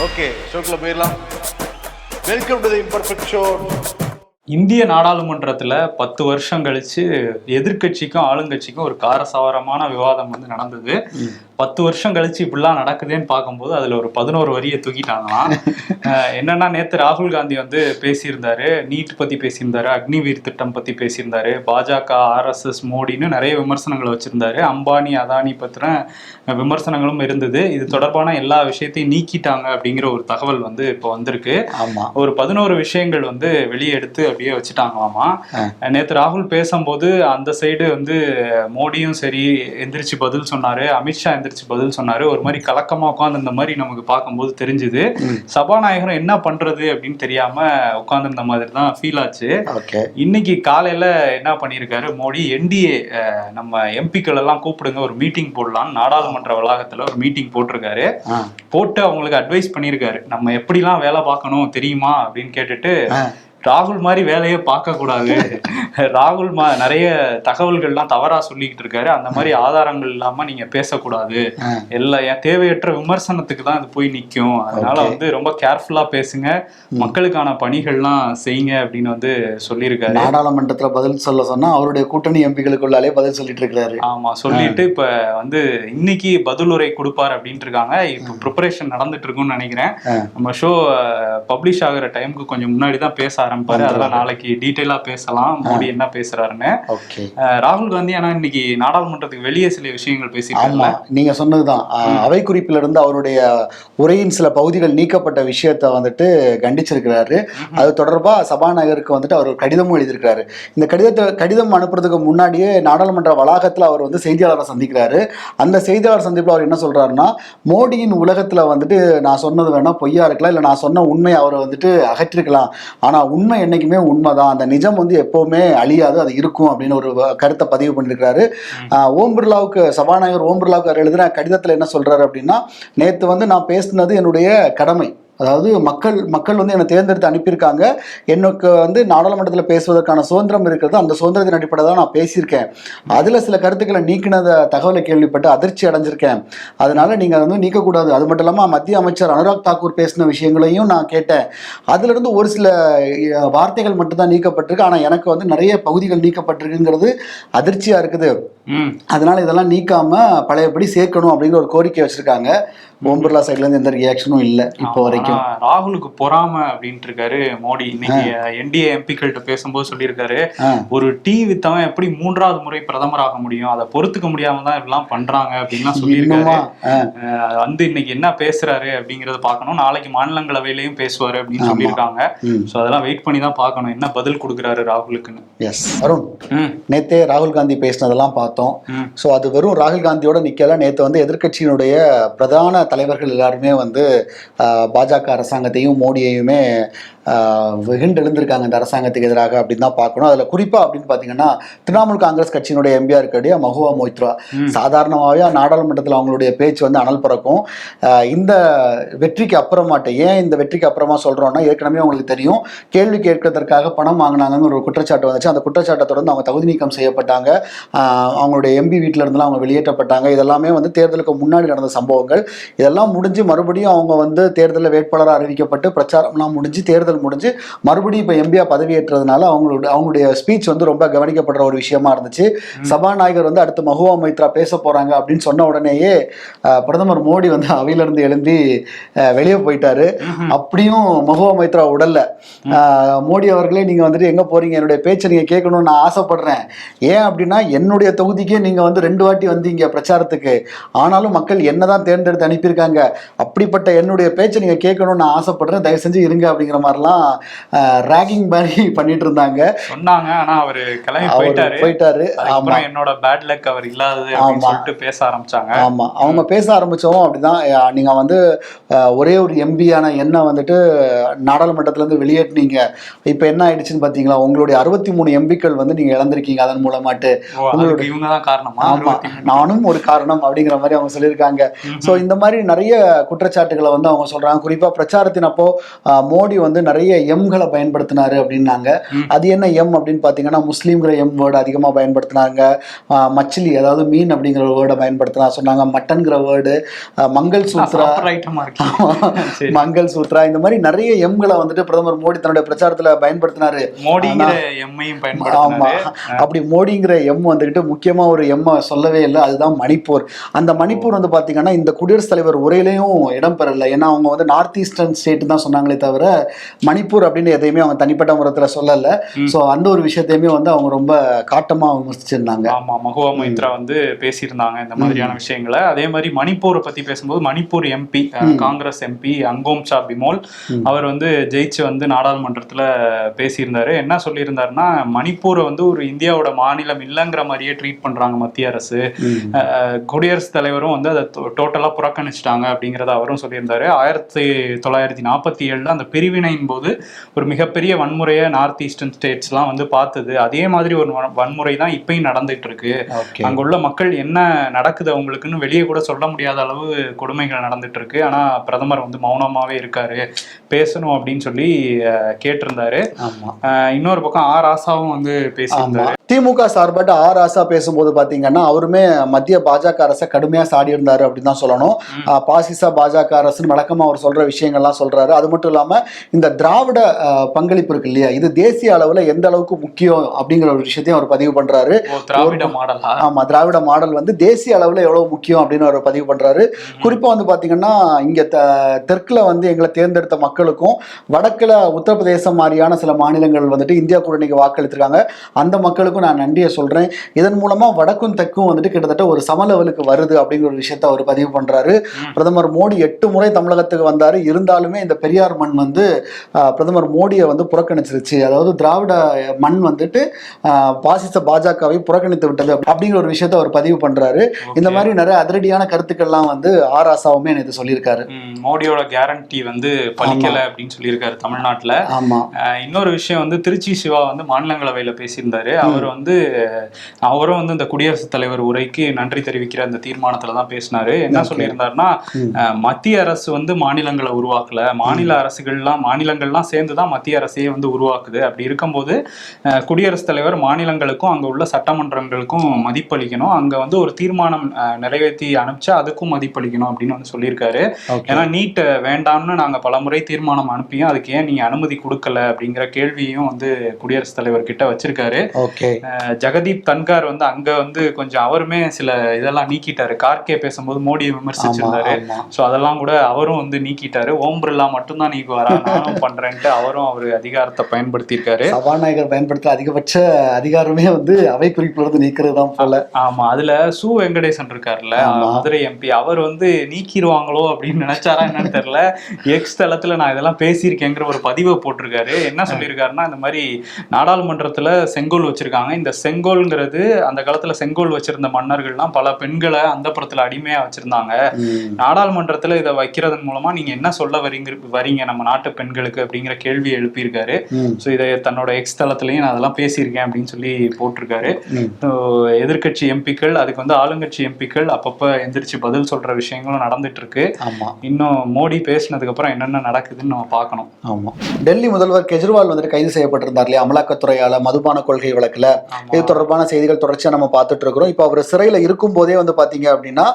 Okay ஷோக்கில் போயிடலாம். Welcome to the imperfect show இந்திய நாடாளுமன்றத்துல பத்து வருஷம் கழிச்சு எதிர்க்கட்சிக்கும் ஆளுங்கட்சிக்கும் ஒரு காரசாரமான விவாதம் வந்து நடந்தது. பத்து வருஷம் கழிச்சு இப்படிலாம் நடக்குதுன்னு பார்க்கும்போது அதுல ஒரு பதினோரு வரியை தூக்கிட்டாங்களாம். என்னன்னா நேத்து ராகுல் காந்தி வந்து பேசியிருந்தாரு நீட் பத்தி பேசியிருந்தாரு அக்னிவீர் திட்டம் பத்தி பேசியிருந்தாரு பாஜக ஆர்எஸ்எஸ் மோடின்னு நிறைய விமர்சனங்களை வச்சிருந்தாரு. அம்பானி அதானி பத்தின விமர்சனங்களும் இருந்தது. இது தொடர்பான எல்லா விஷயத்தையும் நீக்கிட்டாங்க அப்படிங்கிற ஒரு தகவல் வந்து இப்போ வந்திருக்கு. ஆமா. ஒரு பதினோரு விஷயங்கள் வந்து வெளியே எடுத்து அப்படியே வச்சுட்டாங்களாமா. நேத்து ராகுல் பேசும்போது அந்த சைடு வந்து மோடியும் சரி எந்திரிச்சு பதில் சொன்னாரு. அமித்ஷா எந்திரிச்சு பதில் சொன்னாரு. ஒரு மாதிரி கலக்கமா உட்காந்து இந்த மாதிரி நமக்கு பார்க்கும்போது தெரிஞ்சுது. சபாநாயகரும் என்ன பண்றது அப்படின்னு தெரியாம உட்கார்ந்திருந்த மாதிரி தான் ஃபீல் ஆச்சு. இன்னைக்கு காலையில என்ன பண்ணியிருக்காரு? மோடி என்டிஏ நம்ம எம்பிக்கள் எல்லாம் கூப்பிடுங்க ஒரு மீட்டிங் போடலாம் நாடாளுமன்ற வளாகத்துல ஒரு மீட்டிங் போட்டிருக்காரு. போட்டு அவங்களுக்கு அட்வைஸ் பண்ணியிருக்காரு. நம்ம எப்படிலாம் வேலை பார்க்கணும் தெரியுமா அப்படின்னு கேட்டுட்டு. ராகுல் மாதிரி வேலையே பார்க்க கூடாது. ராகுல் மா நிறைய தகவல்கள்லாம் தவறா சொல்லிக்கிட்டு இருக்காரு. அந்த மாதிரி ஆதாரங்கள் இல்லாம நீங்க பேசக்கூடாது. எல்லா என் தேவையற்ற விமர்சனத்துக்கு தான் இது போய் நிக்கும். அதனால. வந்து ரொம்ப கேர்ஃபுல்லா பேசுங்க. மக்களுக்கான பணிகள்லாம் செய்யுங்க அப்படின்னு வந்து சொல்லியிருக்காரு. நாடாளுமன்றத்துல பதில் சொல்ல சொன்னா அவருடைய கூட்டணி எம்பிகளுக்குள்ளாலே பதில் சொல்லிட்டு இருக்கிறாரு. ஆமா சொல்லிட்டு இப்ப வந்து இன்னைக்கு பதிலுரை கொடுப்பார் அப்படின்ட்டு இருக்காங்க. இப்ப ப்ரிப்பரேஷன் நடந்துட்டு இருக்கும்னு நினைக்கிறேன். நம்ம ஷோ பப்ளிஷ் ஆகுற டைமுக்கு கொஞ்சம் முன்னாடி தான் பேச ஆரம்பிப்பாரு. அதெல்லாம் நாளைக்கு டீட்டெயிலா பேசலாம். மோடி என்ன பேசுறாருன்னு. ராகுல் காந்தி ஆனா இன்னைக்கு நாடாளுமன்றத்துக்கு வெளியே சில விஷயங்கள் பேசியிருக்காங்க நீங்க சொன்னதுதான். அவை குறிப்பில இருந்து அவருடைய உரையின் சில பகுதிகள் நீக்கப்பட்ட விஷயத்த வந்துட்டு கண்டிச்சிருக்கிறாரு. அது தொடர்பா சபாநாயகருக்கு வந்துட்டு அவர் கடிதமும் எழுதியிருக்கிறாரு. இந்த கடிதத்தை கடிதம் அனுப்புறதுக்கு முன்னாடியே நாடாளுமன்ற வளாகத்துல அவர் வந்து செய்தியாளரை சந்திக்கிறாரு. அந்த செய்தியாளர் சந்திப்புல அவர் என்ன சொல்றாருன்னா மோடியின் உலகத்துல வந்துட்டு நான் சொன்னது வேணா பொய்யா இருக்கலாம். இல்ல நான் சொன்ன உண்மை அவரை வந்துட்டு அகற்றிருக்கலாம். ஆனா உண்மை என்னைக்குமே உண்மைதான். அந்த நிஜம் வந்து எப்பவுமே அழியாது அது இருக்கும் அப்படின்னு ஒரு கருத்தை பதிவு பண்ணியிருக்கிறாரு ஓம் பிர்லாவுக்கு சபாநாயகர் ஓம் பிர்லாவுக்கு அவர் எழுதின கடிதத்தில் என்ன சொல்றாரு அப்படின்னா நேற்று வந்து நான் பேசினது என்னுடைய கடமை. அதாவது மக்கள் மக்கள் வந்து என்னை தேர்ந்தெடுத்து அனுப்பியிருக்காங்க. எனக்கு வந்து நாடாளுமன்றத்தில் பேசுவதற்கான சுதந்திரம் இருக்கிறது அந்த சுதந்திரத்தின் அடிப்படையில் தான் நான் பேசியிருக்கேன். அதில் சில கருத்துக்களை நீக்கினத தகவலை கேள்விப்பட்டு அதிர்ச்சி அடைஞ்சிருக்கேன். அதனால நீங்கள் அதை வந்து நீக்கக்கூடாது. அது மட்டும் இல்லாமல் மத்திய அமைச்சர் அனுராக் தாக்கூர் பேசின விஷயங்களையும் நான் கேட்டேன். அதிலிருந்து ஒரு சில வார்த்தைகள் மட்டும்தான் நீக்கப்பட்டிருக்கு. ஆனால் எனக்கு வந்து நிறைய பகுதிகள் நீக்கப்பட்டிருக்குங்கிறது அதிர்ச்சியாக இருக்குது. அதனால இதெல்லாம் நீக்காம பழையபடி சேர்க்கணும் அப்படிங்கிற ஒரு கோரிக்கை வச்சிருக்காங்க. ஓம் பிர்லா சைட்ல இருந்து எந்த ரியாக்ஷனும் இல்லை இப்போ வரைக்கும். ராகுலுக்கு பொறாம அப்படின்ட்டு இருக்காரு மோடி. இன்னைக்கு என்டிஏ எம்பிக்கள்கிட்ட பேசும்போது சொல்லியிருக்காரு. ஒரு டீ வித்தவன் எப்படி மூன்றாவது முறை பிரதமர் ஆக முடியும்? அதை பொறுத்துக்க முடியாம தான் இப்படிலாம் பண்றாங்க அப்படின்லாம் சொல்லியிருக்காரு. வந்து இன்னைக்கு என்ன பேசுறாரு அப்படிங்கறத பார்க்கணும். நாளைக்கு மாநிலங்களவையிலையும் பேசுவாரு அப்படின்னு. சொல்லியிருக்காங்க. சோ அதெல்லாம் வெயிட் பண்ணி தான் பார்க்கணும். என்ன பதில் கொடுக்குறாரு ராகுலுக்குன்னு. எஸ் அருண் நேத்தே ராகுல் காந்தி பேசினதெல்லாம் பார்த்தோம். ஸோ அது வெறும் ராகுல் காந்தியோட நிக்கல. நேற்று வந்து எதிர்க்கட்சியினுடைய பிரதான தலைவர்கள் எல்லாருமே வந்து பாஜக அரசாங்கத்தையும் மோடியையுமே ஆஹ், வெகுண்டு எழுந்திருக்காங்க இந்த அரசாங்கத்துக்கு எதிராக அப்படின்னு தான் பார்க்கணும். அதில் குறிப்பாக அப்படின்னு பார்த்தீங்கன்னா திரிணாமுல் காங்கிரஸ் கட்சியினுடைய எம்பியா இருக்கக்கூடிய மகுவா மொய்த்ரா. சாதாரணமாகவே நாடாளுமன்றத்தில் அவங்களுடைய பேச்சு வந்து அனல் பறக்கும். இந்த வெற்றிக்கு அப்புறமாட்ட ஏன் இந்த வெற்றிக்கு அப்புறமா சொல்கிறோம்னா ஏற்கனவே உங்களுக்கு தெரியும். கேள்வி கேட்கறதற்காக பணம் வாங்கினாங்கன்னு ஒரு குற்றச்சாட்டு வந்துச்சு. அந்த குற்றச்சாட்டை தொடர்ந்து அவங்க தகுதி நீக்கம் செய்யப்பட்டாங்க. அவங்களுடைய எம்பி வீட்டில இருந்தெல்லாம் அவங்க வெளியேற்றப்பட்டாங்க. இதெல்லாமே வந்து தேர்தலுக்கு முன்னாடி நடந்த சம்பவங்கள். இதெல்லாம் முடிஞ்சு மறுபடியும் அவங்க வந்து தேர்தலில் வேட்பாளராக அறிவிக்கப்பட்டு பிரச்சாரம்லாம் முடிஞ்சு தேர்தல் முடிஞ்சு மறுபடியும் இப்போ எம்பியா பதவியேற்றதுனால அவங்களுடைய அவங்களுடைய ஸ்பீச் வந்து ரொம்ப கவனிக்கப்படுற ஒரு விஷயமா இருந்துச்சு. சபாநாயகர் வந்து அடுத்து மகுவா மைத்ரா பேச போறாங்க அப்படின்னு சொன்ன உடனேயே பிரதமர் மோடி வந்து அவையிலிருந்து ஆஹ் வெளியே போயிட்டாரு. அப்படியும் மகுவா மைத்ரா உடல்ல. மோடி அவர்களே நீங்க வந்துட்டு எங்க போறீங்க? என்னுடைய பேச்சை நீங்க கேட்கணும்னு நான் ஆசைப்படுறேன். ஏன் அப்படின்னா என்னுடைய தொகுதிக்கே நீங்க வந்து ரெண்டு வாட்டி வந்தீங்க பிரச்சாரத்துக்கு. ஆனாலும் மக்கள் என்னதான் தேர்ந்தெடுத்து அனுப்பியிருக்காங்க. அப்படிப்பட்ட என்னுடைய பேச்சை நீங்க கேட்கணும்னு நான் ஆசைப்படுறேன். தயவு செஞ்சு இருங்க அப்படிங்கிற மாதிரிலாம் ரேகிங் மாதிரி பண்ணிட்டு இருந்தாங்க சொன்னாங்க. ஆனா அவரு கிளம்பி போயிட்டாரு. அதுக்கப்புறம் என்னோட பேட் லக் அவர் இல்லாதது. சொல்லிட்டு பேச ஆரம்பிச்சாங்க. ஆமா. அவங்க பேச ஆரம்பிச்சவும் அப்படிதான். அஹ் நீங்க வந்து ஒரே ஒரு எம்பியான என்ன வந்துட்டு நாடாளுமன்றத்துல இருந்து வெளியேற்றினீங்க. இப்ப என்ன ஆயிடுச்சுன்னு பாத்தீங்களா? உங்களுடைய அறுபத்தி மூணு எம்பிக்கள் வந்து நீங்க இழந்திருக்கீங்க அதன் மூலமாட்டு. அதுக்கு இவங்க தான் காரணமா? ஆமா. நானும் ஒரு காரணம் அப்படிங்கிற மாதிரி அவங்க சொல்லியிருக்காங்க. ஸோ இந்த மாதிரி நிறைய குற்றச்சாட்டுகளை வந்து அவங்க சொல்றாங்க. குறிப்பா பிரச்சாரத்தின் அப்போ மோடி வந்து நிறைய எம்களை பயன்படுத்தினாரு அப்படின்னாங்க. அது என்ன எம் அப்படின்னு பார்த்தீங்கன்னா முஸ்லீம்ங்கிற எம் வேர்டு அதிகமாக பயன்படுத்தினாங்க. மச்சிலி அதாவது மீன் அப்படிங்கிற வேர்டை பயன்படுத்தினா சொன்னாங்க. மட்டன்கிற வேர்டு மங்கள் சூத்ரா. மங்கள் சூத்ரா. இந்த மாதிரி நிறைய எம்களை வந்துட்டு பிரதமர் மோடி தன்னுடைய பிரச்சாரத்துல பயன்படுத்தினாரு. எம்மையும் ஆமா. அப்படி மோடிங்கிற எம் வந்துகிட்டு முக்கியமா ஒரு எம்ம சொல்லவே இல்லை. அதுதான் மணிப்பூர். அந்த மணிப்பூர் வந்து பாத்தீங்கன்னா இந்த குடியரசுத் தலைவர் உரையிலையும் இடம்பெறல ஏன்னா அவங்க வந்து நார்த் ஈஸ்டர்ன் ஸ்டேட் தான் சொன்னாங்களே தவிர மணிப்பூர் அப்படின்னு எதையுமே அவங்க தனிப்பட்ட முறத்துல சொல்லல. சோ அந்த ஒரு விஷயத்தையுமே வந்து அவங்க ரொம்ப காட்டமா விமர்சிச்சிருந்தாங்க. ஆமா மகுவா மைத்ரா வந்து பேசியிருந்தாங்க இந்த மாதிரியான விஷயங்களை. அதே மாதிரி மணிப்பூரை பத்தி பேசும்போது Manipur MP Congress MP Angomcha Bimol அவர் வந்து ஜெயிச்சு வந்து நாடாளுமன்றத்துல பேசியிருந்தாரு. என்ன சொல்லியிருந்தாருன்னா மணிப்பூரை வந்து ஒரு இந்தியாவோட மாநிலம் இல்லைங்கிற மாதிரியே ட்ரீட் பண்றாங்க மத்திய அரசு. குடியரசுத் தலைவரும் வந்து அதை டோட்டலா புறக்கணிச்சிட்டாங்க அப்படிங்கறத அவரும் சொல்லியிருந்தாரு. ஆயிரத்தி தொள்ளாயிரத்தி நாற்பத்தி ஏழுல அந்த பிரிவினையின் போது ஒரு மிகப்பெரிய வன்முறையை நார்த் ஈஸ்டர்ன் ஸ்டேட்ஸ்லாம் வந்து பார்த்தது. அதே மாதிரி ஒரு வன்- வன்முறை தான் இப்பயும் நடந்துட்டு இருக்கு ஓகே. அங்க உள்ள மக்கள் என்ன நடக்குது அவங்களுக்குன்னு வெளியே கூட சொல்ல முடியாத அளவு கொடுமைகள் நடந்துட்டு இருக்கு ஆனா பிரதமர் வந்து மௌனமாவே இருக்காரு. பேசணும் அப்படின்னு சொல்லி கேட்டிருந்தாரு. இன்னொரு பக்கம் ஆர் ஆசாவும் வந்து பேசியிருந்தாரு. திமுக சார்பட்ட ஆர் ஆசா பேசும்போது பாத்தீங்கன்னா அவருமே மத்திய பாஜக அரசை கடுமையா சாடி இருந்தாரு அப்படின்னு தான் சொல்லணும். பாசிச பாஜக அரசுன்னு வழக்கமா அவர் சொல்ற விஷயங்கள்லாம் சொல்றாரு. அது மட்டும் இல்லாம இந்த திராவிட பங்களிப்பு இருக்கு இல்லையா? இது தேசிய அளவுல எந்த அளவுக்கு முக்கியம் அப்படிங்கிற ஒரு விஷயத்தையும் அவர் பதிவு பண்றாரு. ஓ திராவிட மாடலா? ஆமா திராவிட மாடல் வந்து தேசிய அளவுல எவ்வளவு முக்கியம் அப்படின்னு அவர் பதிவு பண்றாரு. குறிப்பா வந்து பாத்தீங்கன்னா இங்க த- தெற்குல வந்து எங்களை தேர்ந்தெடுத்த மக்களுக்கும் வடக்குல உத்தரப்பிரதேசம் மாதிரியான சில மாநிலங்கள் வந்துட்டு இந்தியா கூட்டணிக்கு வாக்களித்திருக்காங்க. அந்த மக்களுக்கும் நான் நன்றியை சொல்றேன். இதன் மூலமா வடக்கும் தெற்கும் வந்துட்டு கிட்டத்தட்ட ஒரு சம லெவலுக்கு வருது அப்படிங்கிற ஒரு விஷயத்த அவர் பதிவு பண்றாரு. பிரதமர் மோடி எட்டு முறை தமிழகத்துக்கு வந்தாரு. இருந்தாலுமே இந்த பெரியார் மண் வந்து பிரதமர் மோடியை வந்து புறக்கணிச்சிருச்சு. அதாவது திராவிட மண் வந்துட்டு பாசிச பாஜகவை புறக்கணித்து விட்டது அப்படிங்கிற ஒரு விஷயத்த அவர் பதிவு பண்றாரு. இந்த. மாதிரி நிறைய அதிரடியான கருத்துக்கள்லாம் வந்து ஆர் ஆசாவுமே எனக்கு சொல்லியிருக்காரு. மோடியோட கேரண்டி வந்து பலிக்கல அப்படின்னு சொல்லியிருக்காரு தமிழ்நாட்டுல. ஆமா. இன்னொரு விஷயம் வந்து திருச்சி சிவா வந்து மாநிலங்களவையில பேசியிருந்தாரு. அவர் வந்து அவரும் வந்து இந்த குடியரசுத் தலைவர் உரைக்கு நன்றி தெரிவிக்கிற அந்த தீர்மானத்துல தான் பேசினாரு. என்ன. சொல்லியிருந்தாருன்னா அஹ் மத்திய அரசு வந்து மாநிலங்களை உருவாக்கல. மாநில அரசுகள்லாம் மாநிலங்கள்லாம் சேர்ந்து தான் மத்திய அரசையே வந்து உருவாக்குது. அப்படி இருக்கும்போது குடியரசுத் தலைவர் மாநிலங்களுக்கும் அங்க உள்ள சட்டமன்றங்களுக்கும் மதிப்பளிக்கணும். அங்க வந்து ஒரு தீர்மானம் நிறைவேற்றி அனுப்பிச்சா அதுக்கும் மதிப்பளிக்கணும் அப்படின்னு வந்து சொல்லியிருக்காரு. ஏன்னா நீட் வேண்டாம்னு நாங்க பலமுறை தீர்மானம் அனுப்பியும் அதுக்கு ஏன் நீங்க அனுமதி கொடுக்கல அப்படிங்கிற கேள்வியும் வந்து குடியரசுத் தலைவர் கிட்ட வச்சிருக்காரு. ஜெகதீப் தன்கார் வந்து அங்க வந்து கொஞ்சம் அவருமே சில இதெல்லாம் நீக்கிட்டாரு. கார்கே பேசும்போது மோடியை ஆமா ஆமா. சோ அதெல்லாம் கூட அவரும் வந்து நீக்கிட்டாரு. ஓம் பிர்லா மட்டும்தான் நீக்குவாரா? நானும் பண்றேன்ட்டு அவரும் அவரு அதிகாரத்தை பயன்படுத்தியிருக்காரு. சபாநாயகர் பயன்படுத்த அதிகபட்ச அதிகாரமே வந்து அவை குறிப்புல இருந்து நீக்கிறது தான் போல ஆமா. அதுல சு வெங்கடேசன் இருக்காருல்ல. மதுரை எம்பி அவர் வந்து நீக்கிடுவாங்களோ அப்படின்னு நினைச்சாரா என்னன்னு தெரியல. எக்ஸ் தளத்துல நான் இதெல்லாம் பேசியிருக்கேங்கிற ஒரு பதிவை போட்டிருக்காரு. என்ன சொல்லியிருக்காருன்னா இந்த மாதிரி நாடாளுமன்றத்துல செங்கோல் வச்சிருக்காங்க. இந்த செங்கோல்ங்கிறது அந்த காலத்துல செங்கோல் வச்சிருந்த மன்னர்கள்லாம் பல பெண்களை அந்த புறத்துல அடிமையா வச்சிருந்தாங்க. நாடாளுமன்றத்துல இதை வைக்கிறதன் மூலமா நீங்க என்ன சொல்ல வரீங்க வரீங்க நம்ம நாட்டு பெண்களுக்கு அப்படிங்கிற கேள்வியை எழுப்பியிருக்காரு. ஸோ இதை தன்னோட எக்ஸ் தளத்துலயும் நான் அதெல்லாம் பேசியிருக்கேன் அப்படின்னு சொல்லி போட்டிருக்காரு. எதிர்க்கட்சி எம்பிக்கள் அதுக்கு வந்து ஆளுங்கட்சி எம்பிக்கள் அப்பப்ப எந்திரிச்சு பதில் சொல்ற விஷயங்களும் நடந்துட்டு இருக்கு ஆமா. இன்னும் மோடி பேசினதுக்கு அப்புறம் என்னென்ன நடக்குதுன்னு நம்ம பார்க்கணும். ஆமா. டெல்லி முதல்வர் கெஜ்ரிவால் வந்துட்டு கைது செய்யப்பட்டிருந்தார் இல்லையா? அமலாக்கத்துறையால மதுபான கொள்கை வழக்குல. இது தொடர்பான செய்திகள் தொடர்ச்சியா நம்ம பார்த்துட்டு இருக்கிறோம். இப்போ அவர் சிறையில இருக்கும் போதே வந்து பாத்தீங்க அப்படின்னா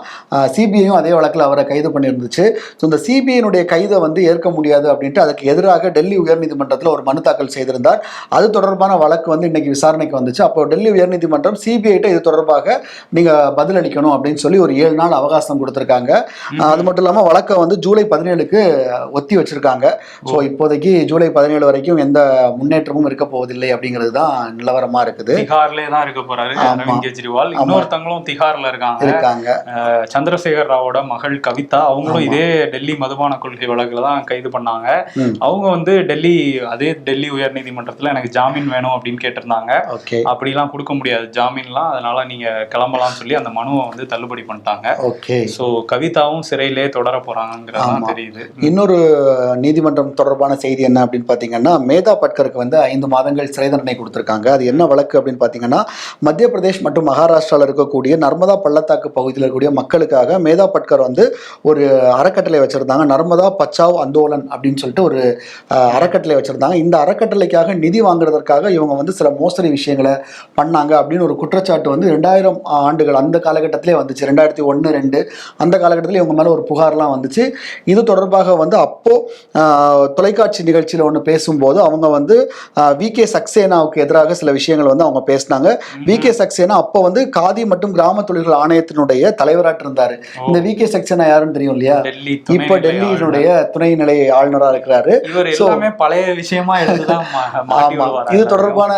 சிபிஐயும் அதே வழக்குல அவரை கைது பண்ணியிருந்துச்சு. ஸோ இந்த சிபிஐனுடைய கைதை வந்து ஏற்க முடியாது அப்படின்ட்டு அதுக்கு எதிராக டெல்லி உயர்நீதிமன்றத்தில் ஒரு மனு தாக்கல் செய்திருந்தார். அது தொடர்பான வழக்கு வந்து இன்னைக்கு விசாரணைக்கு வந்துச்சு. அப்போ டெல்லி உயர்நீதிமன்றம் சிபிஐட்ட இது தொடர்பாக நீங்க பதிலளிக்கணும் அப்படின்னு சொல்லி ஒரு ஏழு நாள் அவகாசம் கொடுத்துருக்காங்க. அது மட்டும் இல்லாமல் வழக்கை வந்து ஜூலை பதினேழுக்கு ஒத்தி வச்சிருக்காங்க. ஸோ இப்போதைக்கு ஜூலை பதினேழு வரைக்கும் எந்த முன்னேற்றமும் இருக்க போவதில்லை அப்படிங்கிறது தான் நிலவரமா இருக்குது. திஹார்லயே தான் இருக்க போறாரு. அரவிந்த் கெஜ்ரிவால். இன்னொருத்தவங்களும் திஹார்ல இருக்காங்க. இருக்காங்க. சந்திரசேகர் ராவோட மகள் கவிதா அவங்களும். இதே டெல்லி மதுபான கொள்கை வழக்குல தான் கைது பண்ணாங்க. அவங்க வந்து டெல்லி அதே டெல்லி உயர்நீதிமன்றத்துல எனக்கு ஜாமீன் வேணும் அப்படின்னு கேட்டிருந்தாங்க. அப்படிலாம் கொடுக்க முடியாது ஜாமீன்லாம் அதனால நீங்க கிளம்பலாம்னு சொல்லி அந்த மனுவை வந்து தள்ளுபடி பண்ணிட்டாங்க. சோ கவிதாவும் சிறையிலே தொடர போறாங்கிறதா. தெரியுது. இன்னொரு நீதிமன்றம் தொடர்பான செய்தி என்ன அப்படின்னு பார்த்தீங்கன்னா மேதா பட்கருக்கு வந்து ஐந்து மாதங்கள் சிறை தண்டனை கொடுத்துருக்காங்க. அது என்ன வழக்கு அப்படின்னு பார்த்தீங்கன்னா மத்திய பிரதேஷ் பிரதேஷ் மற்றும் மகாராஷ்டிராவில் இருக்கக்கூடிய நர்மதா பள்ளத்தாக்கு பகுதியில் இருக்கக்கூடிய மக்களுக்காக மேதா பட்கர் வந்து ஒரு அறக்கட்டளை வச்சிருந்தாங்க. நர்மதா பச்சாவ் அந்தோலன் அப்படின்னு சொல்லிட்டு ஒரு அறக்கட்டளை வச்சிருந்தாங்க. இந்த அறக்கட்டளைக்காக நிதி வாங்குறதற்காக இவங்க வந்து சில மோசடி விஷயங்களை பண்ணாங்க அப்படின்னு ஒரு குற்றச்சாட்டு வந்து ரெண்டாயிரம் ஆண்டுகள் அந்த காலகட்டத்திலே வந்துச்சு. ரெண்டாயிரத்தி ஒன்று ரெண்டு அந்த காலகட்டத்தில் இவங்க மேலே ஒரு புகார்லாம் வந்துச்சு. இது தொடர்பாக வந்து அப்போ ஆஹ், தொலைக்காட்சி நிகழ்ச்சியில் ஒன்று பேசும்போது அவங்க வந்து வி. கே. சக்சேனாவுக்கு எதிராக சில விஷயங்கள் வந்து அவங்க பேசினாங்க. வி. கே. சக்சேனா அப்போ வந்து காதி மற்றும் கிராம தொழில்கள் ஆணையத்தினுடைய தலைவராட்டு இருந்தாரு இந்த வி. கே. சக்சேனா யாருன்னு தெரியும் இல்லையா? இப்போ டெல்லியினுடைய துணைநிலை ஆளுநராக இருக்கிறாரு. பழைய விஷயமா ஆமா. இது தொடர்பான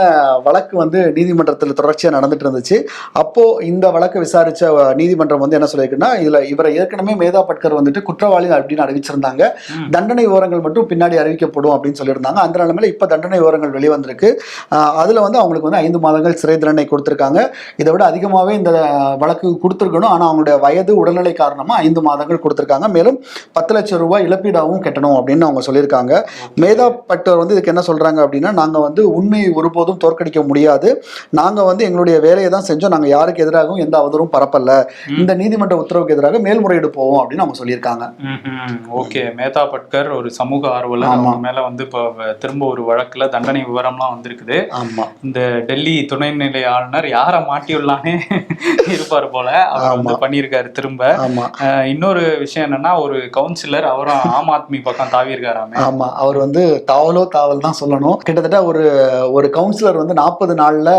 வழக்கு வந்து நீதிமன்றத்தில் தொடர்ச்சியா நடந்துட்டு இருந்துச்சு. அப்போ இந்த வழக்கை விசாரிச்ச நீதிமன்றம் வந்து என்ன சொல்லியிருக்குன்னா இதுல இவரை ஏற்கனவே மேதா பட்கர் வந்துட்டு குற்றவாளி அப்படின்னு அறிவிச்சிருந்தாங்க. தண்டனை விவரங்கள் மட்டும் பின்னாடி அறிவிக்கப்படும் அப்படின்னு சொல்லியிருந்தாங்க. அந்த நிலைமையில இப்ப தண்டனை விவரங்கள் வெளிவந்திருக்கு. அதுல வந்து அவங்களுக்கு வந்து ஐந்து மாதங்கள் சிறை தண்டனை கொடுத்திருக்காங்க. இதை விட அதிகமாகவே இந்த வழக்கு கொடுத்துருக்கணும். ஆனா அவங்களுடைய வயது உடல்நிலை காரணமா ஐந்து மாதங்கள் கொடுத்திருக்காங்க. மேலும் பத்து லட்சம் ரூபாய் இழப்பீடாகவும் கட்டணும் அப்படின்னு அவங்க சொல்லியிருக்காங்க. மேதா பட்டர் வந்து இதுக்கு என்ன சொல்றாங்க அப்படின்னா நாங்க வந்து உண்மையை ஒருபோதும் தோற்கடிக்க முடியாது. நாங்க வந்து எங்களுடைய வேலையை தான் செஞ்சோம். நாங்க யாருக்கு எதிராகவும் எந்த அவதூறும் பரப்பல இந்த நீதிமன்ற உத்தரவுக்கு எதிராக மேல்முறையீடு போவோம் அப்படின்னு அவங்க சொல்லியிருக்காங்க. ஓகே. மேதா பட்கர் ஒரு சமூக ஆர்வலர். அவங்க மேல வந்து இப்போ திரும்ப ஒரு வழக்குல தண்டனை விவரம்லாம் வந்திருக்குது. ஆமா. இந்த டெல்லி துணைநிலை ஆளுநர் யாரை மாட்டியுள்ளானே இருப்பார் போல. அவர் வந்து. பண்ணியிருக்காரு திரும்ப. ஆமா. இன்னொரு விஷயம் என்னன்னா ஒரு கவுன்சிலர் அவரும் ஆம் ஆத்மி பக்கம் தாவி இருக்காராமே. ஆமா அவர் வந்து தாவலோ தாவல் தான் சொல்லணும். கிட்டத்தட்ட ஒரு ஒரு கவுன்சிலர் வந்து நாற்பது நாள்ல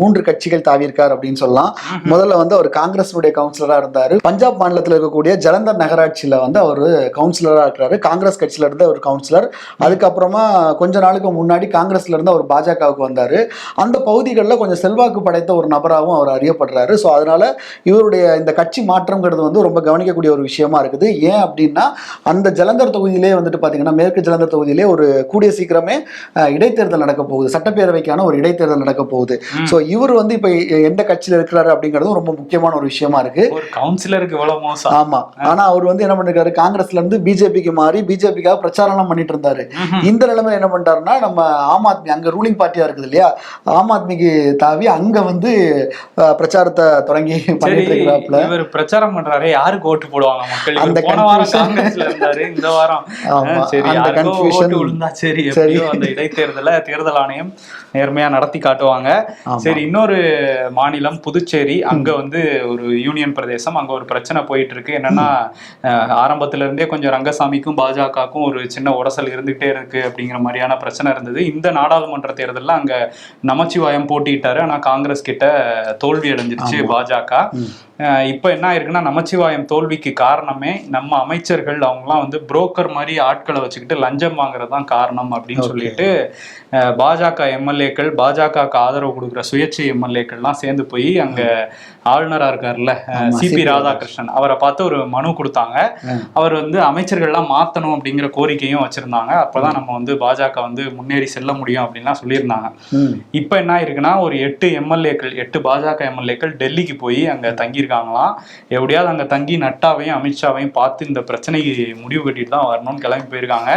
மூன்று கட்சிகள் தாவியிருக்கார் அப்படின்னு சொல்லலாம். முதல்ல வந்து அவர் காங்கிரஸினுடைய கவுன்சிலரா இருந்தாரு. பஞ்சாப் மாநிலத்தில் இருக்கக்கூடிய ஜலந்தர் நகராட்சியில வந்து அவர் கவுன்சிலரா இருக்கிறாரு. காங்கிரஸ் கட்சியில இருந்த ஒரு கவுன்சிலர் அதுக்கப்புறமா கொஞ்ச நாளுக்கு முன்னாடி காங்கிரஸ்ல இருந்து அவர் பாஜகவுக்கு வந்தாரு. அந்த பகுதிகளில் கொஞ்சம் செல்வாக்கு படைத்த ஒரு நபராகவும் அவர் அறியப்படுறாரு. ஸோ அதனால இவருடைய இந்த கட்சி மாற்றம்ங்கிறது வந்து ரொம்ப கவனிக்கக்கூடிய ஒரு விஷயமா இருக்குது. ஏன் அப்படின்னா அந்த ஜலந்தர் தொகுதியிலே வந்துட்டு பார்த்தீங்கன்னா மேற்கு ஜலந்தர் தொகுதியிலே ஒரு கூடிய சீக்கிரமே இடைத்தேர்தல் நடக்க போகுது. சட்டப்பேரவைக்கான ஒரு இடைத்தேர்தல் நடக்க போகுது. ஸோ இவர் வந்து இப்போ எந்த கட்சியில் இருக்கிறாரு அப்படிங்கிறதும் ரொம்ப முக்கியமான ஒரு விஷயமா இருக்கு. கவுன்சிலருக்கு இவ்வளவு மோசம். ஆமா. ஆனா அவர் வந்து என்ன பண்ணிருக்காரு? காங்கிரஸ்ல இருந்து பிஜேபிக்கு மாறி பிஜேபிக்காக பிரச்சாரம் பண்ணிட்டு இருந்தாரு. இந்த நிலைமை என்ன பண்ணிட்டாருன்னா நம்ம ஆம் ஆத்மி அங்க ரூலிங் பார்ட்டியா இருக்குது இல்லையா? ஆம் ஆத்மிக்கு தாவி அங்க வந்து பிரச்சாரத்தை தொடங்கி பண்ணிட்டு இருக்கிறாப்புல. இவர் பிரச்சாரம் பண்றாரு யாருக்கு ஓட்டு போடுவாங்க மக்கள். அந்த போன வாரம். காங்கிரஸ்ல இருந்தாரு இந்த வாரம். சரி. ஓட்டு விழுந்தா சரி. எப்படியோ அந்த இடைத்தேர்தலை தேர்தல் ஆணையம் நேர்மையா நடத்தி காட்டுவாங்க. சரி இன்னொரு மாநிலம் புதுச்சேரி. அங்க வந்து ஒரு யூனியன் பிரதேசம். அங்க ஒரு பிரச்சனை போயிட்டு இருக்கு என்னன்னா ஆரம்பத்துல இருந்தே கொஞ்சம் ரங்கசாமிக்கும் பாஜகவுக்கும் ஒரு சின்ன உரசல் இருந்துகிட்டே இருக்கு அப்படிங்கிற மாதிரியான பிரச்சனை இருந்தது. இந்த நாடாளுமன்ற தேர்தல்ல அங்க நமச்சிவாயம் போட்டியிட்டாரு. ஆனா காங்கிரஸ் கிட்ட தோல்வி அடைஞ்சிருச்சு பாஜக. இப்ப என்ன ஆயிருக்குன்னா நமச்சிவாயம் தோல்விக்கு காரணமே நம்ம அமைச்சர்கள் அவங்கலாம் வந்து புரோக்கர் மாதிரி ஆட்களை வச்சுக்கிட்டு லஞ்சம் வாங்குறது தான் காரணம் அப்படின்னு. சொல்லிட்டு பாஜக எம்எல்ஏக்கள் பாஜகவுக்கு ஆதரவு கொடுக்குற சுயேட்சை எம்எல்ஏக்கள்லாம் சேர்ந்து போய் அங்க ஆளுநரா இருக்காருல்ல ஆமா, சிபி ராதாகிருஷ்ணன் அவரை பார்த்து ஒரு மனு கொடுத்தாங்க. அவர் வந்து அமைச்சர்கள்லாம் மாத்தணும் அப்படிங்கிற கோரிக்கையும் வச்சிருந்தாங்க அப்பதான் நம்ம வந்து பாஜக வந்து முன்னேறி செல்ல முடியும் அப்படின்லாம் சொல்லியிருந்தாங்க. இப்போ என்ன ஆயிருக்குன்னா ஒரு எட்டு எம்எல்ஏக்கள் எட்டு பாஜக எம்எல்ஏக்கள் டெல்லிக்கு போய் அங்க தங்கியிருக்காங்களாம் எப்படியாவது அங்க தங்கி நட்டாவையும் அமித்ஷாவையும் பார்த்து இந்த பிரச்சனைக்கு முடிவு கட்டிட்டு தான் வரணும்னு கிளம்பி போயிருக்காங்க.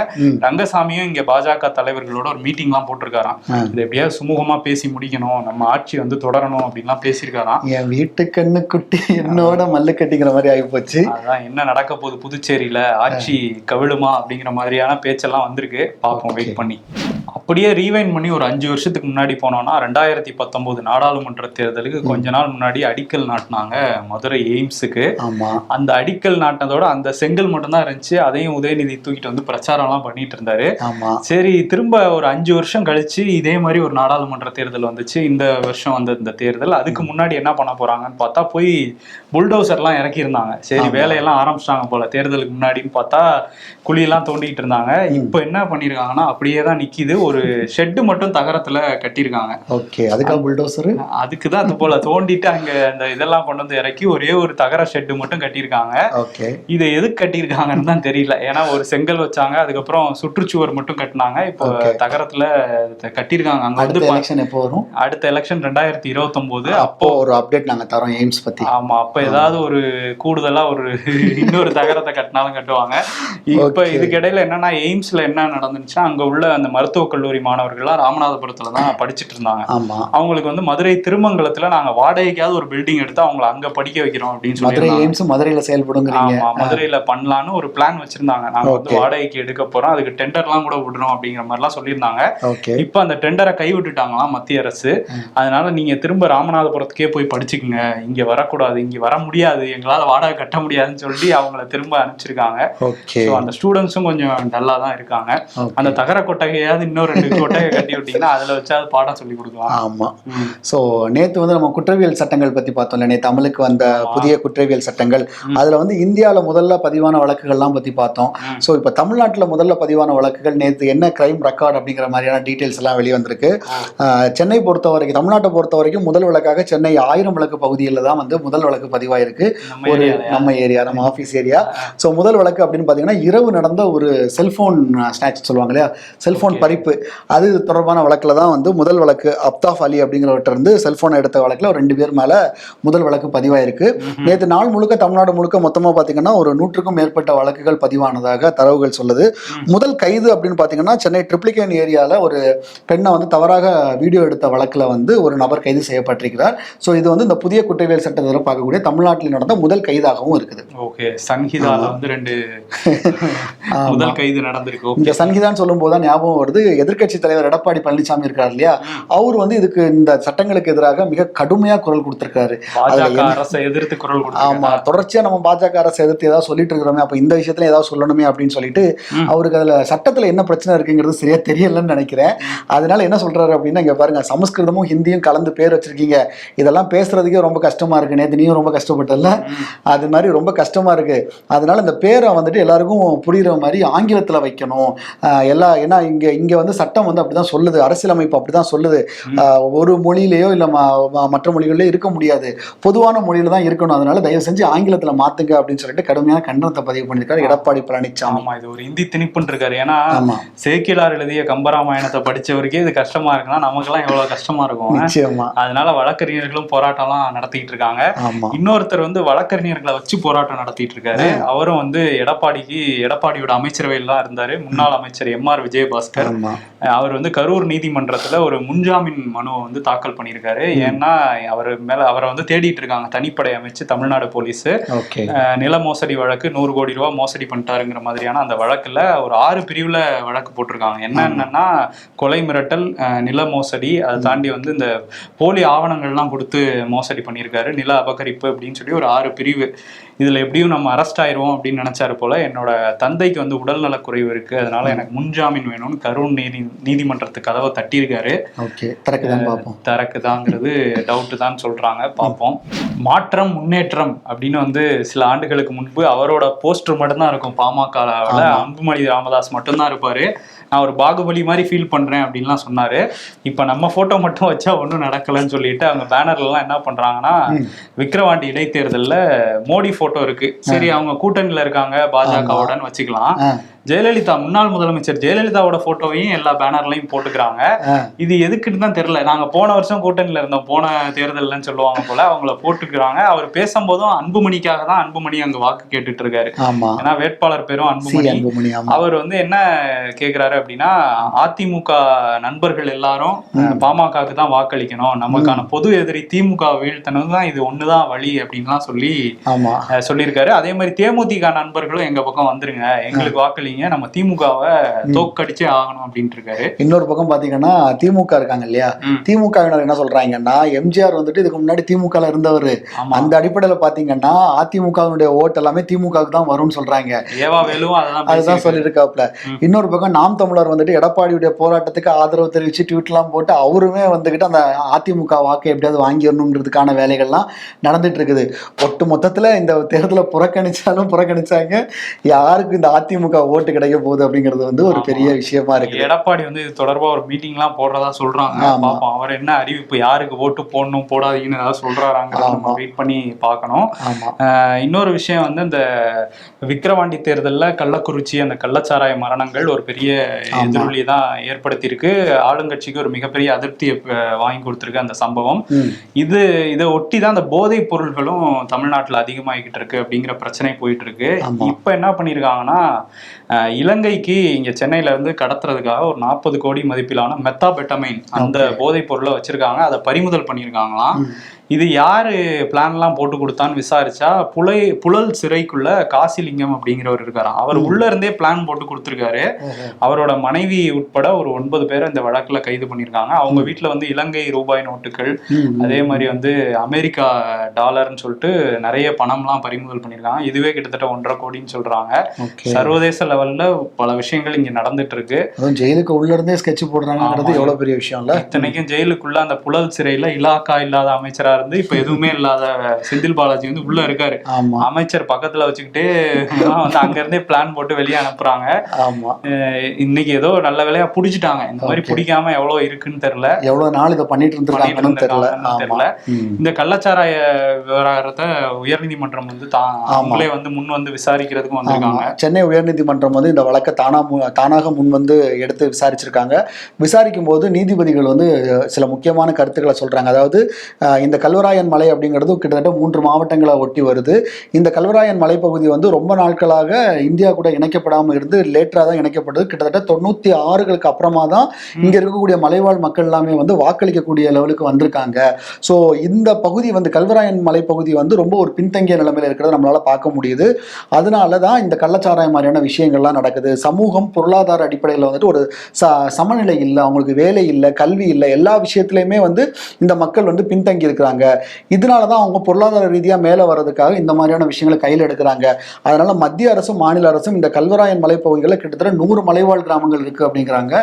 ரங்கசாமியும் இங்க பாஜக தலைவர்களோட ஒரு மீட்டிங்லாம் போட்டிருக்காராம். இது எப்படியாவது சுமூகமா பேசி முடிக்கணும் நம்ம ஆட்சி வந்து தொடரணும் அப்படின்லாம் பேசியிருக்காராம். என் வீட்டு கண்ணு குட்டி என்னோட மல்லு கட்டிங்கிற மாதிரி ஆகி போச்சு அதான் என்ன நடக்க போகுது புதுச்சேரியில ஆட்சி கவிழுமா அப்படிங்கிற மாதிரியான பேச்செல்லாம் வந்திருக்கு. பார்ப்போம் வெயிட் பண்ணி. அப்படியே ரீவைண்ட் பண்ணி ஒரு அஞ்சு வருஷத்துக்கு முன்னாடி போனோம்னா ரெண்டாயிரத்தி பத்தொன்பது நாடாளுமன்ற தேர்தலுக்கு கொஞ்ச நாள் முன்னாடி அடிக்கல் நாட்டினாங்க மதுரை எய்ம்ஸுக்கு. ஆமா. அந்த அடிக்கல் நாட்டினதோட அந்த செங்கல் மட்டும்தான் இருந்துச்சு. அதையும் உதயநிதி தூக்கிட்டு வந்து பிரச்சாரம்லாம் பண்ணிட்டு இருந்தாரு. ஆமா. சரி திரும்ப ஒரு அஞ்சு வருஷம் கழிச்சு இதே மாதிரி ஒரு நாடாளுமன்ற தேர்தல் வந்துச்சு. இந்த வருஷம் வந்த இந்த தேர்தல். அதுக்கு முன்னாடி என்ன பண்ண போறாங்கன்னு பார்த்தா போய் புல்டோசர்லாம் இறக்கியிருந்தாங்க. சரி. வேலையெல்லாம் ஆரம்பிச்சிட்டாங்க போல. தேர்தலுக்கு முன்னாடின்னு பார்த்தா குழியெல்லாம் தோண்டிட்டு இருந்தாங்க. இப்போ என்ன பண்ணிருக்காங்கன்னா அப்படியே தான் நிக்குது ஒரு ஷெட்டு மட்டும் தகரத்துல கட்டியிருக்காங்க. ஓகே அதுக்காக புல்டோசரு அதுக்கு தான் அது போல தோண்டிட்டு அங்க அந்த இதெல்லாம் கொண்டு வந்து இறக்கி ஒரே ஒரு தகர ஷெட்டு மட்டும் கட்டியிருக்காங்க. ஓகே. இதை எதுக்கு கட்டியிருக்காங்கன்னு தான் தெரியல. ஏன்னா ஒரு செங்கல் வச்சாங்க அதுக்கப்புறம் சுற்றுச்சுவர் மட்டும் கட்டினாங்க. இப்போ. தகரத்துல கட்டியிருக்காங்க. அங்க வந்து எலெக்ஷன் எப்போ வரும்? அடுத்த எலெக்ஷன் ரெண்டாயிரத்தி இருபத்தொன்பது அப்போ ஒரு அப்டேட் நாங்க தரோம் எய்ம்ஸ் பத்தி. ஆமா அப்ப ஏதாவது ஒரு கூடுதலா ஒரு இன்னொரு தகரத்தை கட்டினாலும் கட்டுவாங்க. இப்ப Okay. இதுக்கு இடையில என்னன்னா எய்ம்ஸ்ல என்ன நடந்துச்சுன்னா அங்க உள்ள அந்த மருத்துவக் கல்லூரி மாணவர்கள்லாம் ராமநாதபுரத்துல தான் படிச்சுட்டு இருந்தாங்க. அவங்களுக்கு வந்து மதுரை திருமங்கலத்துல நாங்க வாடகைக்காவது ஒரு பில்டிங் எடுத்து அவங்கள அங்க படிக்க வைக்கிறோம் அப்படின்னு சொல்லி எய்ம்ஸ் மதுரையில செயல்படுங்கிறீங்க. மதுரையில பண்ணலான்னு ஒரு பிளான் வச்சிருந்தாங்க. நாங்க வந்து. வாடகைக்கு எடுக்க போறோம். அதுக்கு டெண்டர்லாம் கூட விடுறோம் அப்படிங்கிற மாதிரிலாம் சொல்லியிருந்தாங்க. இப்ப அந்த டெண்டரை கை விட்டுட்டாங்களாம் மத்திய அரசு. அதனால நீங்க திரும்ப ராமநாதபுரத்துக்கே போய் படிச்சுக்குங்க. இங்க வரக்கூடாது. இங்க வர முடியாது. எங்களால வாடகை கட்ட முடியாதுன்னு சொல்லி அவங்கள திரும்ப அனுப்பிச்சிருக்காங்க. ஸோ அந்த ஸ்டூடெண்ட்ஸும் கொஞ்சம் டல்லா தான் இருக்காங்க. அந்த தகர கொட்டகையாவது இன்னும் ரெண்டு கொட்டகை கட்டி விட்டீங்கன்னா அதுல வச்சாவது பாடம் சொல்லி கொடுக்கலாம். ஆமா. ம். ஸோ நேத்து வந்து நம்ம குற்றவியல் சட்டங்கள் பத்தி பார்த்தோம்ல நேத்து அமலுக்கு வந்த புதிய குற்றவியல் சட்டங்கள். அதுல வந்து இந்தியால முதல்ல பதிவான வழக்குகள்லாம் பத்தி பார்த்தோம். ஸோ இப்போ தமிழ்நாட்டுல முதல்ல பதிவான வழக்குகள் நேத்து என்ன கிரைம் ரெக்கார்ட் அப்படிங்கிற மாதிரியான டீடைல்ஸ் எல்லாம் வெளியே வந்திருக்கு. ஆஹ் சென்னை பொறுத்த வரைக்கும் தமிழ்நாட்டை பொறுத்த வரைக்கும் முதல் வழக்காக சென்னை ஆயிரம் விளக்கு பகுதியில் தான் வந்து முதல் வழக்கு பதிவாயிருக்கு. ஒரு? நம்ம ஏரியா நம்ம ஆஃபீஸ் ஏரியா. ஸோ முதல் வழக்கு அப்படின்னு பார்த்தீங்கன்னா இரவு நடந்த ஒரு செல்ஃபோன் ஸ்நாச் சொல்லுவாங்க இல்லையா? செல்ஃபோன் பறிப்பு அது தொடர்பான வழக்கில் தான் வந்து முதல் வழக்கு அப்தாஃப் அலி அப்படிங்கிறவர்கிட்ட இருந்து செல்ஃபோன் எடுத்த வழக்கில் ஒரு ரெண்டு பேர் மேலே முதல் வழக்கு பதிவாயிருக்கு. நேற்று நாள் முழுக்க தமிழ்நாடு முழுக்க மொத்தமாக பார்த்தீங்கன்னா ஒரு நூற்றுக்கும் மேற்பட்ட வழக்குகள் பதிவானதாக தரவுகள் சொல்லுது. முதல் கைது அப்படின்னு பார்த்தீங்கன்னா சென்னை ட்ரிப்ளிகேன் ஏரியாவில் ஒரு பெண்ணை வந்து தவறாக வீடியோ எடுத்த வழக்கில் வந்து ஒரு நபர் கைது செய்யப்பட்டிருக்கிறார். ஸோ இது வந்து இந்த புதிய குற்றவியல் சட்டத்தில் பார்க்கக்கூடிய தமிழ்நாட்டில் நடந்த முதல் கைதாகவும் இருக்குது. ஓகே. சன்ஹிதால வந்து ரெண்டு முதல் கைது நடந்திருக்கு. இந்த சங்கீதான் சொல்லும் போது தான் ஞாபகம் வருது. எதிர்க்கட்சி தலைவர் எடப்பாடி பழனிசாமி இருக்கார் இல்லையா? அவர் வந்து இதுக்கு இந்த சட்டங்களுக்கு எதிராக மிக கடுமையா குரல் கொடுத்திருக்காரு. அரசை எதிர்த்து குரல் ஆமா தொடர்ச்சியா நம்ம பாஜக அரசு எதிர்த்து ஏதாவது சொல்லிட்டு இருக்கிறோமே அப்ப இந்த விஷயத்துல ஏதாவது சொல்லணுமே அப்படின்னு சொல்லிட்டு. அவருக்கு அதுல சட்டத்துல என்ன பிரச்சனை இருக்குங்கிறது சரியா தெரியலன்னு நினைக்கிறேன். அதனால என்ன சொல்றாரு அப்படின்னா இங்க பாருங்க சமஸ்கிருதமும் ஹிந்தியும் கலந்து பேர் வச்சிருக்கீங்க. இதெல்லாம் பேசுறதுக்கே ரொம்ப கஷ்டமா இருக்கு. நேத்து நீயும் ரொம்ப கஷ்டப்பட்டல அது மாதிரி ரொம்ப கஷ்டமா இருக்கு. அதனால இந்த பேரை வந்துட்டு எல்லாருக்கும் புரியுற மாதிரி ஆங்கிலத்துல வைக்கணும். எல்லா ஏன்னா இங்க இங்க வந்து சட்டம் வந்து அப்படிதான் சொல்லுது. அரசியலமைப்பு அப்படிதான் சொல்லுது. ஒரு மொழியிலேயோ இல்ல மற்ற மொழிகளிலோ இருக்க முடியாது. பொதுவான மொழியில தான் இருக்கணும். அதனால தயவு செஞ்சு ஆங்கிலத்துல மாத்துங்க அப்படின்னு சொல்லிட்டு கடுமையான கண்டனத்தை பதிவு பண்ணியிருக்காரு எடப்பாடி பழனிசாமி ஆமா இது ஒரு இந்தி திணிப்புன்னு இருக்காரு. ஏன்னா சேக்கிலார் எழுதிய கம்பராமாயணத்தை படிச்சவருக்கே இது கஷ்டமா இருக்குன்னா நமக்கெல்லாம் எவ்வளவு கஷ்டமா இருக்கும். நிச்சயமா. அதனால வழக்கறிஞர்களும் போராட்டம்லாம் நடத்திட்டு இருக்காங்க. இன்னொருத்தர் வந்து வழக்கறிஞர்களை வச்சு போராட்டம் நடத்திட்டு இருக்காரு. அவரும் வந்து எடப்பாடிக்கு எடப்பாடியோட அமைச்சரவையில் தான் இருந்தாரு. முன்னாள் அமைச்சர் எம் ஆர் விஜயபாஸ்கர். அவர் வந்து கரூர் நீதிமன்றத்துல ஒரு முன்ஜாமீன் மனுவை வந்து தாக்கல் பண்ணியிருக்காரு. ஏன்னா அவர் மேல அவரை வந்து தேடிட்டு இருக்காங்க. தனிப்படை அமைச்சு தமிழ்நாடு போலீஸ். நில மோசடி வழக்கு நூறு கோடி ரூபாய் மோசடி பண்ணிட்டாருங்கிற மாதிரியான அந்த வழக்குல ஒரு ஆறு பிரிவுல வழக்கு போட்டிருக்காங்க. என்னென்னன்னா கொலை மிரட்டல் நில மோசடி அதை தாண்டி வந்து இந்த போலி ஆவணங்கள்லாம் கொடுத்து மோசடி பண்ணியிருக்காரு. நில அபகரிப்பு அப்படின்னு சொல்லி ஒரு ஆறு பிரிவு. இதுல எப்படியும் நம்ம அரெஸ்ட் ஆயிருவோம் அப்படின்னு நினைச்சாரு போல என்னோட தந்தைக்கு வந்து உடல்நலக் குறைவு இருக்கு. அதனால எனக்கு முன்ஜாமீன் வேணும்னு கரூர் நீதி நீதிமன்றத்து கதவை தட்டியிருக்காரு. ஓகே திறக்குதான் பார்ப்போம். தரக்குதாங்கிறது டவுட்டு தான் சொல்றாங்க பார்ப்போம். மாற்றம் முன்னேற்றம் அப்படின்னு வந்து சில ஆண்டுகளுக்கு முன்பு அவரோட போஸ்டர் மட்டும்தான் இருக்கும் பாமகவில். அன்புமணி ராமதாஸ் மட்டும்தான் இருப்பாரு. நான் ஒரு பாகுபலி மாதிரி ஃபீல் பண்றேன் அப்படின்லாம் சொன்னாரு. இப்ப நம்ம போட்டோ மட்டும் வச்சா ஒன்றும் நடக்கலைன்னு சொல்லிட்டு அவங்க பேனர்ல எல்லாம் என்ன பண்றாங்கன்னா விக்கிரவாண்டி இடைத்தேர்தல்ல மோடி போட்டோ இருக்கு. சரி அவங்க கூட்டணியில இருக்காங்க பாஜகவுடன் வச்சுக்கலாம். ஜெயலலிதா முன்னாள் முதலமைச்சர் ஜெயலலிதாவோட போட்டோவையும் எல்லா பேனர்லயும் போட்டுக்கிறாங்க. இது எதுக்குன்னு தான் தெரியல. நாங்க போன வருஷம் கூட்டணியில இருந்தோம். போன தேர்தல்னு சொல்லுவாங்க போல. அவங்கள போட்டுக்கிறாங்க. அவர் பேசும்போதும் அன்புமணிக்காக தான் அன்புமணி அங்க வாக்கு கேட்டுட்டு இருக்காரு ஏன்னா வேட்பாளர் பேரும் அன்புமணி. அன்புமணி அவர் வந்து என்ன கேக்குறாரு அப்படின்னா அதிமுக நண்பர்கள் எல்லாரும் பாமகவுக்கு தான் வாக்களிக்கணும். நமக்கான பொது எதிரி திமுக வீழ்த்தணும் தான் இது ஒண்ணுதான் வழி அப்படின்லாம் சொல்லி சொல்லியிருக்காரு. அதே மாதிரி தேமுதிக நண்பர்களும் எங்க பக்கம் வந்துருங்க. எங்களுக்கு வாக்களிங்க நம்ம திமுகவை தோக்கடிச்சே ஆகணும் அப்படின்ட்டு இருக்காரு இன்னொரு பக்கம் பாத்தீங்கன்னா திமுக இருக்காங்க இல்லையா. திமுகவினர் என்ன சொல்றாங்கன்னா எம்ஜிஆர் வந்துட்டு இதுக்கு முன்னாடி திமுகல இருந்தவர். அந்த அடிப்படையில பாத்தீங்கன்னா அதிமுகவினுடைய ஓட்டு எல்லாமே திமுகவுக்கு தான் வரும்னு சொல்றாங்க. அததான். சொல்லியிருக்காப்ல இன்னொரு பக்கம் நாம் தமிழர் வந்துட்டு எடப்பாடியுடைய போராட்டத்துக்கு ஆதரவு தெரிவிச்சு ட்வீட்லாம் போட்டு அவருமே வந்துகிட்டு அந்த அதிமுக வாக்கை எப்படியாவது வாங்கிடணுங்கிறதுக்கான வேலைகள்லாம் நடந்துட்டு இருக்குது ஒட்டு மொத்தத்துல இந்த தேர்தலை புறக்கணிச்சாலும் புறக்கணிச்சாங்க. யாருக்கு இந்த அதிமுக ஓட்டு கிடைக்க போகுது அப்படிங்கிறது வந்து ஒரு பெரிய விஷயமா இருக்குது எடப்பாடி வந்து இது தொடர்பா ஒரு மீட்டிங் எல்லாம் போடுறதா சொல்றாங்க. பாப்போம் அவர் என்ன அறிவிப்பு யாருக்கு ஓட்டு போடணும் போடாதீங்கன்னு ஏதாவது சொல்றாராங்க நம்ம. வெயிட் பண்ணி பார்க்கணும் இன்னொரு விஷயம் வந்து இந்த விக்கிரவாண்டி தேர்தல்ல கள்ளக்குறிச்சி அந்த கள்ளச்சாராய மரணங்கள் ஒரு பெரிய ஆமா. எதிரொலியை தான் ஏற்படுத்தியிருக்கு ஆளுங்கட்சிக்கு ஒரு மிகப்பெரிய அதிருப்தியை வாங்கி கொடுத்திருக்கு அந்த சம்பவம். இது இதை ஒட்டி தான் அந்த போதைப் பொருள்களும் தமிழ்நாட்டுல அதிகமாகிக்கிட்டு இருக்கு அப்படிங்கிற பிரச்சனை போயிட்டு இருக்கு. இப்ப என்ன பண்ணிருக்காங்கன்னா அஹ், இலங்கைக்கு இங்க சென்னையில இருந்து கடத்துறதுக்காக ஒரு நாற்பது கோடி மதிப்பிலான மெத்தாபெட்டமைன் அந்த போதைப் பொருளை வச்சிருக்காங்க. அதை பறிமுதல் பண்ணியிருக்காங்களாம். இது யாரு பிளான்லாம் போட்டு கொடுத்தான்னு விசாரிச்சா புலை புழல் சிறைக்குள்ள காசிலிங்கம் அப்படிங்கிறவர் இருக்காராம் அவர் உள்ள இருந்தே பிளான் போட்டு கொடுத்துருக்காரு. அவரோட மனைவி உட்பட ஒரு ஒன்பது பேரை இந்த வழக்குல கைது பண்ணியிருக்காங்க. அவங்க வீட்டுல வந்து இலங்கை ரூபாய் நோட்டுகள் அதே மாதிரி வந்து அமெரிக்கா டாலர்னு சொல்லிட்டு நிறைய பணம்லாம் பறிமுதல் பண்ணியிருக்காங்க. இதுவே கிட்டத்தட்ட ஒன்றரை கோடின்னு சொல்றாங்க. சர்வதேச லெவல்ல பல விஷயங்கள் இங்க நடந்துட்டு இருக்கு. ஜெயிலுக்கு உள்ள இருந்தே ஸ்கெட்ச் போடுறாங்கிறது ஆமா. எவ்வளவு பெரிய விஷயம் இல்ல இத்தனைக்கும் ஜெயிலுக்குள்ள அந்த புழல் சிறையில இலாக்கா இல்லாத அமைச்சரா இருந்து இப்ப எதுவுமே இல்லாத செந்தில் பாலாஜி வந்து உள்ள இருக்காரு. அமைச்சர் பக்கத்துல வச்சுக்கிட்டு வந்து அங்க இருந்தே பிளான் போட்டு வெளியே அனுப்புறாங்க. இன்னைக்கு ஏதோ நல்ல வேலையா புடிச்சிட்டாங்க. இந்த மாதிரி. பிடிக்காம எவ்வளவு இருக்குன்னு தெரியல. எவ்வளவு நாள் இதை பண்ணிட்டு இருந்திருக்காங்கன்னு தெரியல. இந்த கள்ளச்சாராய விவகாரத்தை உயர்நீதிமன்றம் வந்து. அவங்களே வந்து முன் வந்து விசாரிக்கிறதுக்கும். வந்திருக்காங்க. சென்னை உயர்நீதிமன்றம் வந்து இந்த வழக்கை தானா தானாக முன் வந்து எடுத்து விசாரிச்சிருக்காங்க. விசாரிக்கும் போது நீதிபதிகள் வந்து சில முக்கியமான கருத்துக்களை சொல்றாங்க. அதாவது இந்த கல்வராயன் மலை அப்படிங்கிறது கிட்டத்தட்ட மூன்று மாவட்டங்களை ஒட்டி வருது. இந்த கல்வராயன் மலைப்பகுதி வந்து ரொம்ப நாட்களாக இந்தியா கூட இணைக்கப்படாமல் இருந்து லேட்டராக தான் இணைக்கப்படுது. கிட்டத்தட்ட தொண்ணூத்தி ஆறுகளுக்கு அப்புறமா தான் இங்க இருக்கக்கூடிய மலைவாழ் மக்கள் எல்லாமே வந்து வாக்களிக்கக்கூடிய லெவலுக்கு வந்திருக்காங்க. ஸோ இந்த பகுதி வந்து கல்வராயன் மலைப்பகுதி வந்து ரொம்ப ஒரு பின்தங்கிய நிலைமையில இருக்கிறத நம்மளால பார்க்க முடியுது. அதனால தான் இந்த கள்ளச்சாராயம் மாதிரியான விஷயங்கள்லாம் நடக்குது. சமூகம் பொருளாதார அடிப்படையில் வந்துட்டு ஒரு ச சமநிலை இல்லை அவங்களுக்கு வேலை இல்லை கல்வி இல்லை எல்லா விஷயத்துலையுமே வந்து இந்த மக்கள் வந்து பின்தங்கி இருக்கிறாங்க இதனால தான் அவங்க பொருளாதார ரீதியாக மேலே வர்றதுக்காக இந்த மாதிரியான விஷயங்களை கையில் எடுக்கிறாங்க. அதனால மத்திய அரசும் மாநில அரசும் இந்த கல்வராயன் மலைப்பகுதிகளில் கிட்டத்தட்ட நூறு மலைவாழ் கிராமங்கள் இருக்குது அப்படிங்கிறாங்க.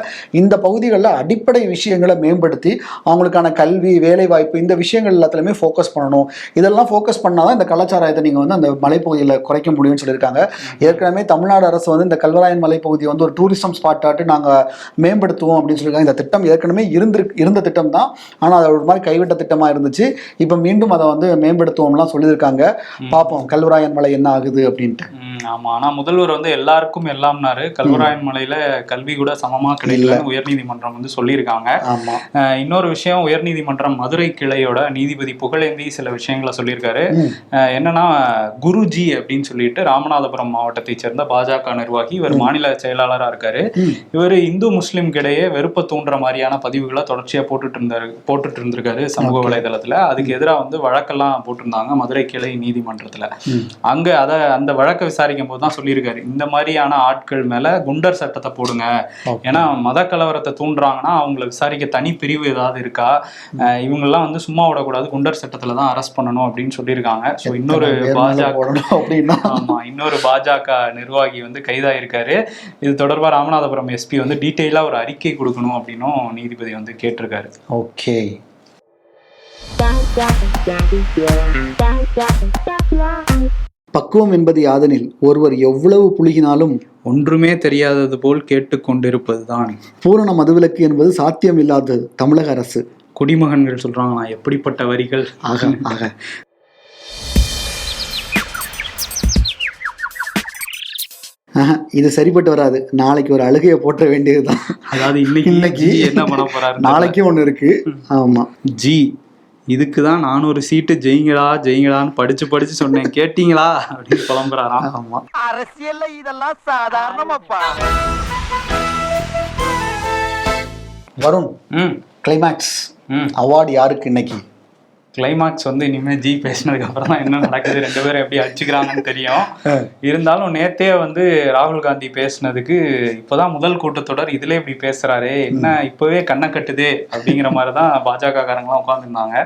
இந்த பகுதிகளில் அடிப்படை விஷயங்களை மேம்படுத்தி அவங்களுக்கான கல்வி வேலைவாய்ப்பு இந்த விஷயங்கள் எல்லாத்துலையுமே ஃபோக்கஸ் பண்ணணும். இதெல்லாம் ஃபோக்கஸ் பண்ணால் தான் இந்த கலாச்சாரத்தை நீங்கள் வந்து அந்த மலைப்பகுதியில் குறைக்க முடியும்னு சொல்லியிருக்காங்க. ஏற்கனவே தமிழ்நாடு அரசு வந்து இந்த கல்வராயன் மலைப்பகுதியை வந்து ஒரு டூரிசம் ஸ்பாட்டாட்டு நாங்கள் மேம்படுத்துவோம் அப்படின்னு சொல்லியிருக்காங்க. இந்த திட்டம் ஏற்கனவே இருந்து இருந்த திட்டம் தான் ஆனால் அது ஒரு மாதிரி கைவிட்ட திட்டமாக இருந்துச்சு. இப்போ மீண்டும் அதை வந்து மேம்படுத்துவோம்லாம் சொல்லியிருக்காங்க. பார்ப்போம். கல்வராயன் மலை என்ன ஆகுது அப்படின்ட்டு. ஆமா. ஆனா முதல்வர் வந்து எல்லாருக்கும் எல்லாம்னாரு. கல்வராயன் மலையில கல்வி கூட சமமா கிடைக்கலன்னு உயர்நீதிமன்றம் வந்து சொல்லியிருக்காங்க. இன்னொரு விஷயம் உயர்நீதிமன்றம் மதுரை கிளையோட நீதிபதி புகழேந்தி சில விஷயங்களை சொல்லியிருக்காரு. என்னன்னா குருஜி அப்படின்னு சொல்லிட்டு ராமநாதபுரம் மாவட்டத்தை சேர்ந்த பாஜக நிர்வாகி இவர் மாநில செயலாளரா இருக்காரு. இவர் இந்து முஸ்லிம்கிடையே வெறுப்பை தூண்டுற மாதிரியான பதிவுகளை தொடர்ச்சியா போட்டுட்டு இருந்தாரு போட்டுட்டு இருந்திருக்காரு சமூக வலைதளத்துல. அதுக்கு எதிராக வந்து வழக்கெல்லாம் போட்டிருந்தாங்க மதுரை கிளை நீதிமன்றத்துல. அங்க அத அந்த வழக்கை விசாரிக்கும் போது தான் சொல்லியிருக்காரு. இந்த மாதிரியான ஆட்கள் மேல குண்டர் சட்டத்தை போடுங்க. ஏன்னா மத கலவரத்தை தூண்டுறாங்கன்னா அவங்கள விசாரிக்க தனி பிரிவு ஏதாவது இருக்கா? அஹ் இவங்கெல்லாம் வந்து சும்மா விடக்கூடாது. குண்டர் சட்டத்துல தான் அரெஸ்ட் பண்ணணும் அப்படின்னு சொல்லியிருக்காங்க. ஸோ இன்னொரு பாஜக அப்படின்னா? ஆமா இன்னொரு பாஜக நிர்வாகி வந்து கைதாயிருக்காரு. இது தொடர்பா ராமநாதபுரம் எஸ்பி வந்து டீட்டெயிலா ஒரு அறிக்கை கொடுக்கணும் அப்படின்னும் நீதிபதி வந்து கேட்டிருக்காரு. ஓகே. பக்குவம் என்பது யாதெனில் ஒருவர் எவ்வளவு புழுகினாலும் ஒன்றுமே தெரியாதது போல் கேட்டுக்கொண்டிருப்பதுதான் பூரண மதுவிலக்கு என்பது சாத்தியம் இல்லாதது தமிழக அரசு. குடிமகன்கள் சொல்றாங்க நான் எப்படிப்பட்ட வரிகள்? ஆக ஆக. ஆஹா, இது சரிப்பட்டு வராது. நாளைக்கு ஒரு அழுகையை போட்ட வேண்டியதுதான். அதாவது இன்னைக்கு இன்னைக்கு என்ன பண்ண போறாரு நாளைக்கு ஒண்ணு இருக்கு. ஆமா. ஜி இதுக்கு தான் நானூறு சீட்டு ஜெயிங்களா ஜெயிங்களான்னு படிச்சு படிச்சு சொன்னேன். கேட்டீங்களா? அப்படின்னு புலம்புறாராம். ஆமா. அரசியல்ல இதெல்லாம் சாதாரணமாப்பா. வருண் கிளைமேக்ஸ் அவார்டு யாருக்கு இன்னைக்கு? கிளைமாக்ஸ் வந்து இனிமே ஜி பேசினதுக்கு அப்புறம் தான் என்ன நடக்குது ரெண்டு பேரும் எப்படி அடிச்சுக்கிறாங்கன்னு தெரியும். இருந்தாலும் நேத்தே வந்து ராகுல் காந்தி பேசினதுக்கு இப்போதான் முதல் கூட்டத்தொடர் இதுல இப்படி பேசுறாரு என்ன இப்பவே கண்ணை கட்டுதே அப்படிங்கிற மாதிரி தான் பாஜக காரங்களாம் உட்காந்துருந்தாங்க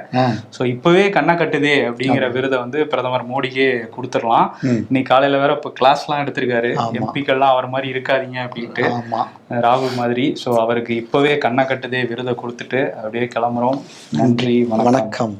ஸோ இப்பவே கண்ணை கட்டுதே அப்படிங்கிற விருதை வந்து பிரதமர் மோடிக்கே கொடுத்துடலாம். இன்னைக்கு காலையில வேற இப்போ கிளாஸ்லாம் எடுத்திருக்காரு. ஆமா. எம்பிக்கள்லாம் அவர் மாதிரி இருக்காதீங்க அப்படின்ட்டு. ராகு ராகுல் மாதிரி. ஸோ அவருக்கு இப்பவே கண்ணை கட்டுதே விருதை கொடுத்துட்டு அப்படியே கிளம்புறோம். நன்றி வணக்கம்.